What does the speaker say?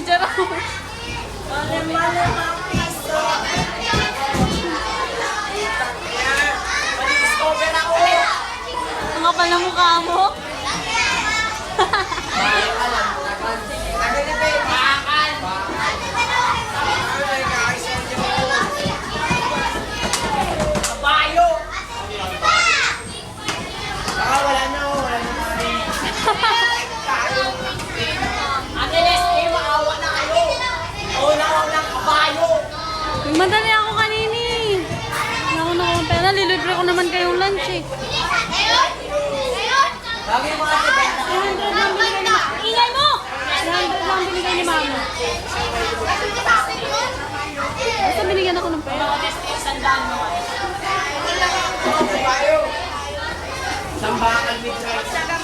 ni Jaro. Mali-mali mga piso. Ako. Ang kapal na mukha mo. Madami ako kanini. Eh. Naku na akong pera. Lilibre ko naman kayong lunch eh. Bagay mo ate benta. 300 lang binigay ni Mama. Ingay mo! 300 lang binigay ni Mama. Basta binigyan ako ng pera. Sambakan ni Charles.